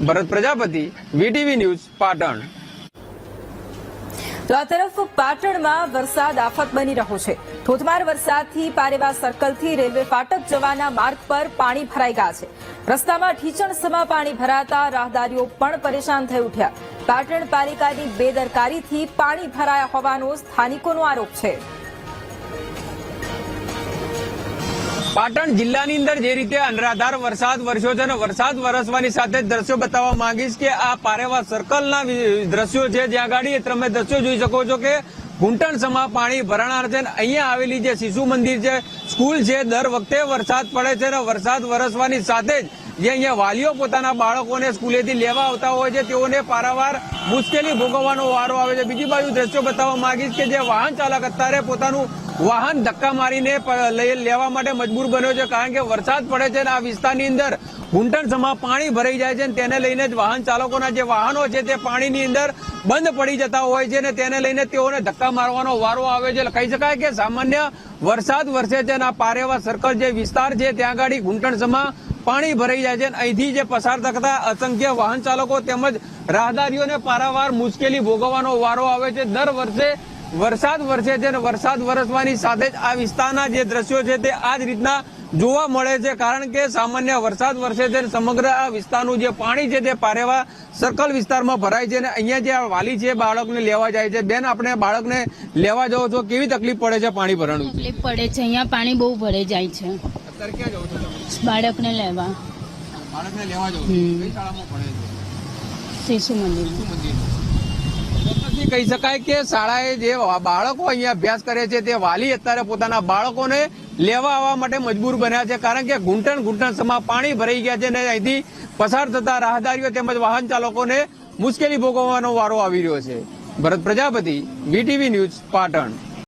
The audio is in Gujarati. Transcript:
Bharat Prajapati, VTV news, Patan. તો આ તરફ પાટણમાં વરસાદ આફત બની રહ્યો છે. ધોધમાર વરસાદથી પારેવા સર્કલથી રેલવે ફાટક જવાના માર્ગ પર પાણી ભરાઈ ગયા છે. રસ્તામાં ઢીચણ સમા પાણી ભરાતા રાહદારીઓ પણ પરેશાન થઈ ઉઠ્યા. પાટણ પાલિકાની બેદરકારીથી પાણી ભરાયા હોવાનો સ્થાનિકોનો આરોપ છે. પાટણ જિલ્લાની અંદર જે રીતે અનરાધાર વરસાદ વરસ્યો છે અને વરસાદ વરસવાની સાથે જ દ્રશ્યો બતાવવા માંગીશ કે આ પારેવા સર્કલના દ્રશ્યો છે. જ્યાં ગાડી તમે દ્રશ્યો જોઈ શકો છો કે ઘૂંટણ સમા પાણી ભરણાર છે અહીંયા આવેલી જે શિશુ મંદિર છે, સ્કૂલ છે, દર વખતે વરસાદ પડે છે અને વરસાદ વરસવાની સાથે જ જે અહીંયા વાલીઓ પોતાના બાળકોને સ્કૂલેથી લેવા આવતા હોય છે, તેઓને પારાવાર મુશ્કેલી ભોગવવાનો વારો આવે છે. બીજી બાજુ દ્રશ્યો બતાવવા માંગીશ કે જે વાહન ચાલક અત્યારે પોતાનું વાહન ધક્કા મારીને લેવા માટે મજબૂર બન્યો છે કારણ કે વરસાદ પડે છે અને આ વિસ્તારની અંદર ઘૂંટણ સમા પાણી ભરાઈ જાય છે અને તેને લઈને જ વાહન ચાલકોના જે વાહનો છે તે પાણીની અંદર બંધ પડી જતા હોય છે અને તેને લઈને તેઓને ધક્કા મારવાનો વારો આવે છે. કહી શકાય કે સામાન્ય વરસાદ વરસે છે અને આ પારેવા સર્કલ જે વિસ્તાર છે ત્યાં આગળ ઘૂંટણ સમા પાણી ભરાઈ જાય છે અહીંથી જે પસાર થતા અસંખ્ય વાહન ચાલકો તેમજ રાહદારીઓને પારાવાર મુશ્કેલી ભોગવવાનો વારો આવે છે. દર વર્ષે વરસાદ વરસે છે અને વરસાદ વરસવાની સાથે જ આ વિસ્તારના જે દ્રશ્યો છે તે આ જ રીતના જોવા મળે છે. કારણ કે સામાન્ય વરસાદ વરસે છે સમગ્ર આ વિસ્તારનું જે પાણી છે તે પારેવા સર્કલ વિસ્તારમાં ભરાય છે અને અહીંયા જે આ વાલી છે બાળકને લેવા જાય છે. બેન આપણે બાળકને લેવા જાઓ છો. કેવી તકલીફ પડે છે પાણી ભરવાનું? તકલીફ પડે છે. અહીંયા પાણી બહુ ભરાઈ જાય છે. બાળકને લેવા. બાળકને લેવા જાઓ શિશુ મંદિર. ચોક્કસથી કહી શકાય કે શાળાએ જે બાળકો અહીંયા અભ્યાસ કરે છે, તે વાલી અત્યારે પોતાના બાળકોને લેવા આવવા માટે મજબૂર બન્યા છે. કારણ કે ઘૂંટણ ઘૂંટણ સમા પાણી ભરાઈ ગયા છે અને અહીંથી પસાર થતા રાહદારીઓ તેમજ વાહન ચાલકોને મુશ્કેલી ભોગવવાનો વારો આવી રહ્યો છે. Bharat Prajapati, VTV news, Patan.